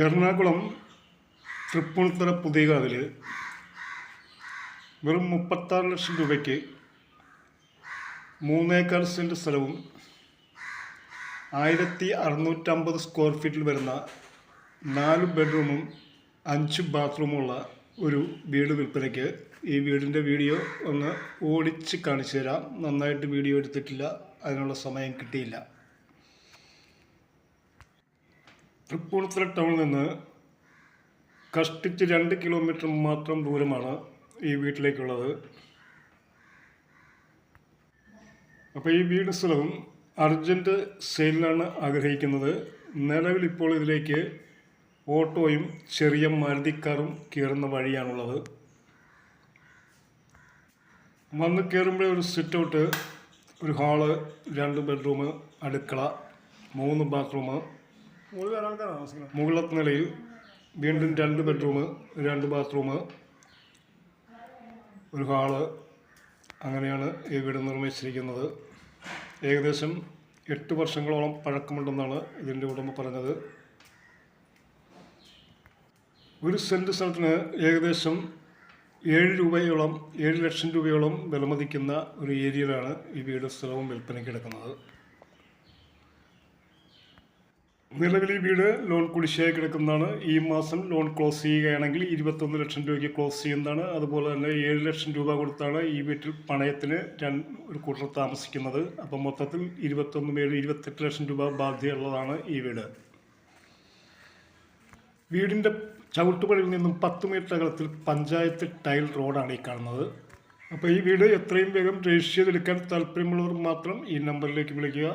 എറണാകുളം തൃപ്പൂണിത്തുറ പുതിയകാവിൽ വെറും മുപ്പത്താറ് ലക്ഷം രൂപയ്ക്ക് മൂന്നേക്കാൽ സെന്റ് സ്ഥലവും ആയിരത്തി അറുന്നൂറ്റമ്പത് സ്ക്വയർ ഫീറ്റിൽ വരുന്ന നാല് ബെഡ്റൂമും അഞ്ച് ബാത്റൂമുള്ള ഒരു വീട് വിൽപ്പനയ്ക്ക് ഈ വീടിന്റെ വീഡിയോ ഒന്ന് ഓടിച്ച് കാണിച്ചു തരാം. നന്നായിട്ട് വീഡിയോ എടുത്തിട്ടില്ല. അതിനുള്ള സമയം കിട്ടിയില്ല. തൃപ്പൂണിത്തുറ ടൗണിൽ നിന്ന് കഷ്ടിച്ച് രണ്ട് കിലോമീറ്റർ മാത്രം ദൂരമാണ് ഈ വീട്ടിലേക്കുള്ളത്. അപ്പോൾ ഈ വീട് സ്ഥലവും അർജന്റ് സെയിലിനാണ് ആഗ്രഹിക്കുന്നത്. നിലവിൽ ഇപ്പോൾ ഇതിലേക്ക് ഓട്ടോയും ചെറിയ മാരുതിക്കാറും കയറുന്ന വഴിയാണുള്ളത്. വന്ന് കയറുമ്പോഴേ ഒരു സിറ്റ് ഔട്ട് ഒരു ഹാൾ രണ്ട് ബെഡ്റൂം അടുക്കള മൂന്ന് ബാത്റൂം മുകളിലത്തെ നിലയിൽ വീണ്ടും രണ്ട് ബെഡ്റൂം രണ്ട് ബാത്റൂം ഒരു ഹാൾ അങ്ങനെയാണ് ഈ വീട് നിർമ്മിച്ചിരിക്കുന്നത്. ഏകദേശം എട്ട് വർഷങ്ങളോളം പഴക്കമുണ്ടെന്നാണ് ഇതിന്റെ ഉടമ പറഞ്ഞത്. ഒരു സെന്റ് സ്ഥലത്തിന് ഏകദേശം ഏഴ് രൂപയോളം ഏഴ് ലക്ഷം രൂപയോളം വിലമതിക്കുന്ന ഒരു ഏരിയയിലാണ് ഈ വീട് സ്ഥലവും വിൽപ്പനയ്ക്ക് കിടക്കുന്നത് നിലവിൽ ഈ വീട് ലോൺ കുടിശ്ശിയായി കിടക്കുന്നതാണ്. ഈ മാസം ലോൺ ക്ലോസ് ചെയ്യുകയാണെങ്കിൽ ഇരുപത്തൊന്ന് ലക്ഷം രൂപയ്ക്ക് ക്ലോസ് ചെയ്യുന്നതാണ്. അതുപോലെ തന്നെ ഏഴ് ലക്ഷം രൂപ കൊടുത്താണ് ഈ വീട്ടിൽ പണയത്തിന് ഒരു കൂട്ടർ താമസിക്കുന്നത്. അപ്പം മൊത്തത്തിൽ ഇരുപത്തൊന്ന് ഏഴ് ഇരുപത്തെട്ട് ലക്ഷം രൂപ ബാധ്യതയുള്ളതാണ് ഈ വീട്. വീടിന്റെ ചവിട്ടുപടിയിൽ നിന്നും പത്ത് മീറ്റർ അകലത്തിൽ പഞ്ചായത്ത് ടൈൽ റോഡാണ് ഈ കാണുന്നത്. അപ്പോൾ ഈ വീട് എത്രയും വേഗം രജിസ്റ്റർ ചെയ്തെടുക്കാൻ താല്പര്യമുള്ളവർ മാത്രം ഈ നമ്പറിലേക്ക് വിളിക്കുക.